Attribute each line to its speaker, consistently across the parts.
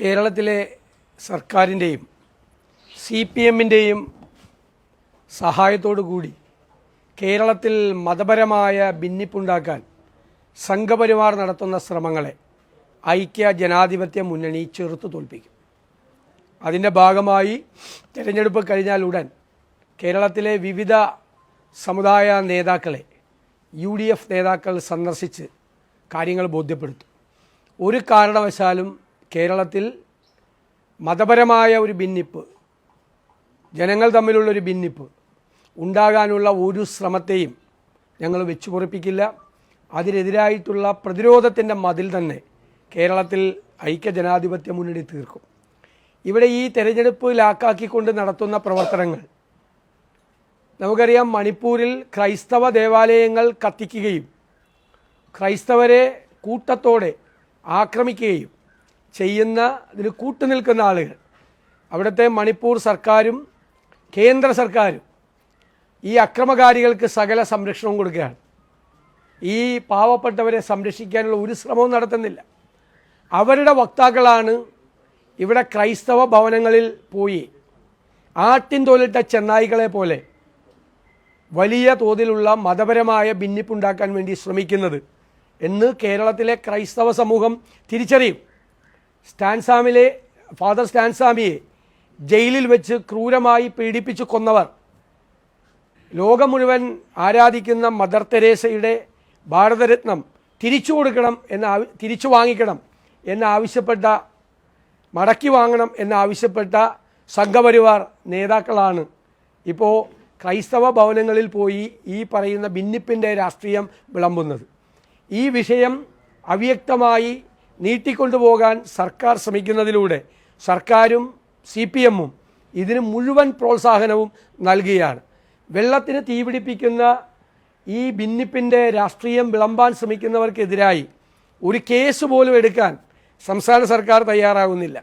Speaker 1: കേരളത്തിലെ സർക്കാരിന്റെയും C P എമ്മിന്റെയും സഹായത്തോടു കൂടി കേരളത്തിൽ മതപരമായ ഭിന്നിപ്പുണ്ടാക്കാൻ സംഘപരിവാർ നടത്തുന്ന ശ്രമങ്ങളെ ഐക്യ ജനാധിപത്യ മുന്നണി ചെറുത്തു തോൽപ്പിക്കും. അതിന്റെ ഭാഗമായി തിരഞ്ഞെടുപ്പ് കഴിഞ്ഞാൽ ഉടൻ കേരളത്തിലെ വിവിധ സമുദായ നേതാക്കളെ യു ഡി എഫ് നേതാക്കൾ സന്ദർശിച്ച് കാര്യങ്ങൾ ബോധ്യപ്പെടുത്തും. ഒരു കാരണവശാലും കേരളത്തിൽ മതപരമായ ഒരു ഭിന്നിപ്പ് ജനങ്ങൾ തമ്മിലുള്ളൊരു ഭിന്നിപ്പ് ഉണ്ടാകാനുള്ള ഒരു ശ്രമത്തെയും ഞങ്ങൾ വെച്ചു പൊറിപ്പിക്കില്ല അതിനെതിരായിട്ടുള്ള പ്രതിരോധത്തിന്റെ മതിൽ തന്നെ കേരളത്തിൽ ഐക്യജനാധിപത്യ മുന്നണി തീർക്കും. ഇവിടെ ഈ തെരഞ്ഞെടുപ്പ് ലാക്കാക്കിക്കൊണ്ട് നടത്തുന്ന പ്രവർത്തനങ്ങൾ നമുക്കറിയാം മണിപ്പൂരിൽ ക്രൈസ്തവ ദേവാലയങ്ങൾ കത്തിക്കുകയും ക്രൈസ്തവരെ കൂട്ടത്തോടെ ആക്രമിക്കുകയും ചെയ്യുന്ന ഇതിൽ കൂട്ടുനിൽക്കുന്ന ആളുകൾ. അവിടുത്തെ മണിപ്പൂർ സർക്കാരും കേന്ദ്ര സർക്കാരും ഈ അക്രമകാരികൾക്ക് സകല സംരക്ഷണവും കൊടുക്കുകയാണ്. ഈ പാവപ്പെട്ടവരെ സംരക്ഷിക്കാനുള്ള ഒരു ശ്രമവും നടത്തുന്നില്ല. അവരുടെ വക്താക്കളാണ് ഇവിടെ ക്രൈസ്തവ ഭവനങ്ങളിൽ പോയി ആട്ടിൻ തോലിട്ട ചെന്നായികളെ പോലെ വലിയ തോതിലുള്ള മതപരമായ ഭിന്നിപ്പുണ്ടാക്കാൻ വേണ്ടി ശ്രമിക്കുന്നത് എന്ന് കേരളത്തിലെ ക്രൈസ്തവ സമൂഹം തിരിച്ചറിയും. സ്റ്റാൻസാമിലെ ഫാദർ സ്റ്റാൻസാമിയെ ജയിലിൽ വെച്ച് ക്രൂരമായി പീഡിപ്പിച്ചു കൊന്നവർ. ലോകം മുഴുവൻ ആരാധിക്കുന്ന മദർ തെരേസയുടെ ഭാരതരത്നം തിരിച്ചു കൊടുക്കണം എന്ന് തിരിച്ചു വാങ്ങിക്കണം എന്നാവശ്യപ്പെട്ട മടക്കി വാങ്ങണം എന്നാവശ്യപ്പെട്ട സംഘപരിവാർ നേതാക്കളാണ്. ഇപ്പോൾ ക്രൈസ്തവ ഭവനങ്ങളിൽ പോയി ഈ പറയുന്ന ഭിന്നിപ്പിന്റെ രാഷ്ട്രീയം വിളമ്പുന്നത്. ഈ വിഷയം അവ്യക്തമായി നീട്ടിക്കൊണ്ടുപോകാൻ സർക്കാർ ശ്രമിക്കുന്നതിലൂടെ സർക്കാരും സി പി എമ്മും ഇതിന് മുഴുവൻ പ്രോത്സാഹനവും നൽകുകയാണ് വെള്ളത്തിന് തീപിടിപ്പിക്കുന്ന ഈ ഭിന്നിപ്പിന്റെ രാഷ്ട്രീയം വിളമ്പാൻ ശ്രമിക്കുന്നവർക്കെതിരായി ഒരു കേസ് പോലും എടുക്കാൻ സംസ്ഥാന സർക്കാർ തയ്യാറാകുന്നില്ല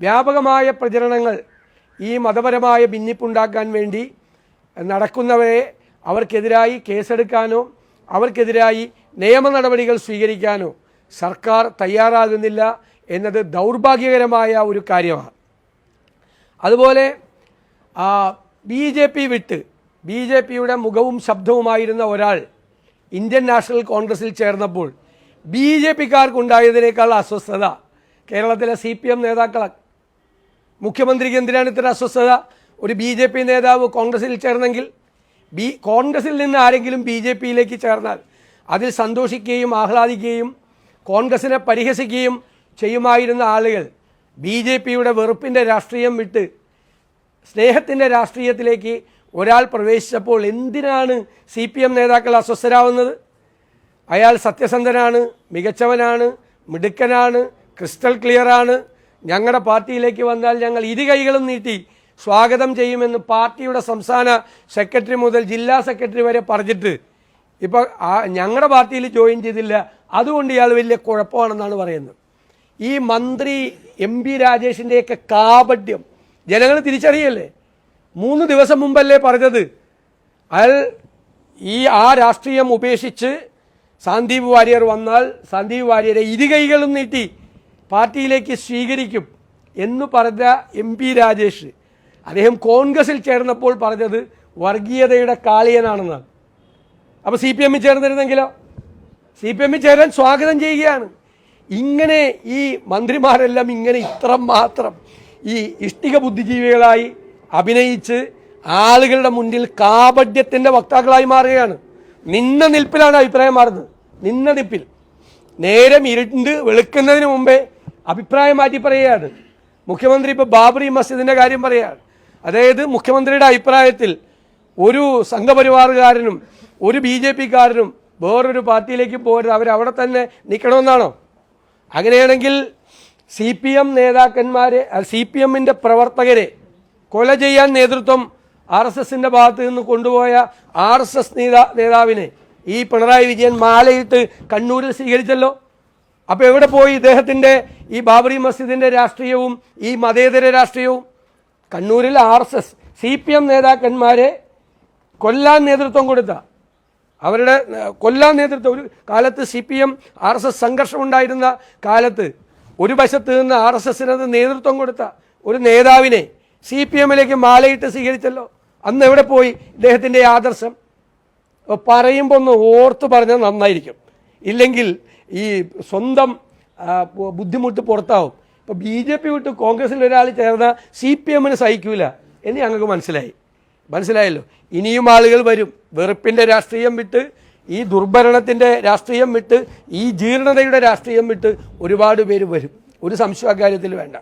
Speaker 1: വ്യാപകമായ പ്രചരണങ്ങൾ ഈ മതപരമായ ഭിന്നിപ്പുണ്ടാക്കാൻ വേണ്ടി നടക്കുന്നവരെ അവർക്കെതിരായി കേസെടുക്കാനോ അവർക്കെതിരായി നിയമ നടപടികൾ സ്വീകരിക്കാനോ സർക്കാർ തയ്യാറാകുന്നില്ല എന്നത് ദൗർഭാഗ്യകരമായ ഒരു കാര്യമാണ്. അതുപോലെ ബി ജെ പി വിട്ട് ബി ജെ പിയുടെ മുഖവും ശബ്ദവുമായിരുന്ന ഒരാൾ ഇന്ത്യൻ നാഷണൽ കോൺഗ്രസിൽ ചേർന്നപ്പോൾ ബി ജെ പിക്കാർക്കുണ്ടായതിനേക്കാൾ അസ്വസ്ഥത കേരളത്തിലെ സി പി എം നേതാക്കൾ മുഖ്യമന്ത്രിക്ക് എന്തിനാണ് ഇത്ര അസ്വസ്ഥത? ഒരു ബി ജെ പി നേതാവ് കോൺഗ്രസിൽ ചേർന്നെങ്കിൽ ബി കോൺഗ്രസിൽ നിന്ന് ആരെങ്കിലും ബി ജെ പിയിലേക്ക് ചേർന്നാൽ അതിൽ സന്തോഷിക്കുകയും ആഹ്ലാദിക്കുകയും കോൺഗ്രസിനെ പരിഹസിക്കുകയും ചെയ്യുമായിരുന്ന ആളുകൾ ബി ജെ പിയുടെ വെറുപ്പിന്റെ രാഷ്ട്രീയം വിട്ട് സ്നേഹത്തിന്റെ രാഷ്ട്രീയത്തിലേക്ക് ഒരാൾ പ്രവേശിച്ചപ്പോൾ എന്തിനാണ് സി പി എം നേതാക്കൾ അസ്വസ്ഥരാവുന്നത്? അയാൾ സത്യസന്ധനാണ് മികച്ചവനാണ് മിടുക്കനാണ് ക്രിസ്റ്റൽ ക്ലിയറാണ്. ഞങ്ങളുടെ പാർട്ടിയിലേക്ക് വന്നാൽ ഞങ്ങൾ ഇരു കൈകളും നീട്ടി സ്വാഗതം ചെയ്യുമെന്ന് പാർട്ടിയുടെ സംസ്ഥാന സെക്രട്ടറി മുതൽ ജില്ലാ സെക്രട്ടറി വരെ പറഞ്ഞിട്ട് ഇപ്പോൾ ആ ഞങ്ങളുടെ പാർട്ടിയിൽ ജോയിൻ ചെയ്തില്ല. അതുകൊണ്ട് ഇയാൾ വലിയ കുഴപ്പമാണെന്നാണ് പറയുന്നത്. ഈ മന്ത്രി എം പി രാജേഷിന്റെയൊക്കെ കാപഡ്യം ജനങ്ങൾ തിരിച്ചറിയല്ലേ? മൂന്ന് ദിവസം മുമ്പല്ലേ പറഞ്ഞത്. അയാൾ ഈ ആ രാഷ്ട്രീയം ഉപേക്ഷിച്ച് സന്ദീപ് വാര്യർ വന്നാൽ സന്ദീപ് വാര്യരെ ഇരുകൈകളും നീട്ടി പാർട്ടിയിലേക്ക് സ്വീകരിക്കും എന്ന് പറഞ്ഞ എം പി രാജേഷ്. അദ്ദേഹം കോൺഗ്രസിൽ ചേർന്നപ്പോൾ പറഞ്ഞത് വർഗീയതയുടെ കാളിയനാണെന്നാണ്. അപ്പോൾ സി പി എമ്മിൽ ചേർന്നിരുന്നെങ്കിലോ? സി പി എമ്മിൽ ചേരാൻ സ്വാഗതം ചെയ്യുകയാണ്. ഇങ്ങനെ ഈ മന്ത്രിമാരെല്ലാം ഇങ്ങനെ ഇത്ര മാത്രം ഈ ഇഷ്ടിക ബുദ്ധിജീവികളായി അഭിനയിച്ച് ആളുകളുടെ മുന്നിൽ കാപട്യത്തിന്റെ വക്താക്കളായി മാറുകയാണ്. നിന്ന നിൽപ്പിലാണ് അഭിപ്രായം മാറുന്നത്. നിന്ന നിൽപ്പിൽ. നേരം ഇരുണ്ട് വെളുക്കുന്നതിന് മുമ്പേ അഭിപ്രായം മാറ്റി പറയുകയാണ്. മുഖ്യമന്ത്രി ഇപ്പോൾ ബാബറി മസ്ജിദിന്റെ കാര്യം പറയുകയാണ്. അതായത് മുഖ്യമന്ത്രിയുടെ അഭിപ്രായത്തിൽ ഒരു സംഘപരിവാറുകാരനും ഒരു ബി ജെ പിക്കാരനും വേറൊരു പാർട്ടിയിലേക്ക് പോകരുത്. അവരവിടെ തന്നെ നിൽക്കണമെന്നാണോ? അങ്ങനെയാണെങ്കിൽ സി പി എം നേതാക്കന്മാരെ സി പി എമ്മിന്റെ പ്രവർത്തകരെ കൊല ചെയ്യാൻ നേതൃത്വം ആർ എസ് എസിന്റെ ഭാഗത്ത് നിന്ന് കൊണ്ടുപോയ ആർ എസ് എസ് നേതാ നേതാവിനെ ഈ പിണറായി വിജയൻ മാലയിട്ട് കണ്ണൂരിൽ സ്വീകരിച്ചല്ലോ. അപ്പോൾ എവിടെ പോയി ഇദ്ദേഹത്തിന്റെ ഈ ബാബറി മസ്ജിദിന്റെ രാഷ്ട്രീയവും ഈ മതേതര രാഷ്ട്രീയവും? കണ്ണൂരിൽ R S S C P M നേതാക്കന്മാരെ കൊല്ലാൻ നേതൃത്വം കൊടുത്ത അവരുടെ കൊല്ലാൻ നേതൃത്വം ഒരു കാലത്ത് C P M R S S സംഘർഷം ഉണ്ടായിരുന്ന കാലത്ത് ഒരു വശത്ത് നിന്ന് ആർ എസ് എസിനത് നേതൃത്വം കൊടുത്ത ഒരു നേതാവിനെ സി പി എമ്മിലേക്ക് മാലയിട്ട് സ്വീകരിച്ചല്ലോ. അന്ന് എവിടെ പോയി ഇദ്ദേഹത്തിന്റെ ആദർശം? പറയുമ്പോൾ ഒന്ന് ഓർത്ത് പറഞ്ഞാൽ നന്നായിരിക്കും. ഇല്ലെങ്കിൽ ഈ സ്വന്തം ബുദ്ധിമുട്ട് പുറത്താവും. ഇപ്പോൾ ബി ജെ പി വിട്ട് കോൺഗ്രസിൽ ഒരാൾ ചേർന്ന സി പി എമ്മിന് സഹിക്കൂല. എന്ന് ഞങ്ങൾക്ക് മനസ്സിലായി. മനസ്സിലായല്ലോ? ഇനിയും ആളുകൾ വരും. വെറുപ്പിന്റെ രാഷ്ട്രീയം വിട്ട് ഈ ദുർഭരണത്തിന്റെ രാഷ്ട്രീയം വിട്ട് ഈ ജീർണതയുടെ രാഷ്ട്രീയം വിട്ട് ഒരുപാട് പേര് വരും. ഒരു സംശയ അക്കാര്യത്തിൽ വേണ്ട.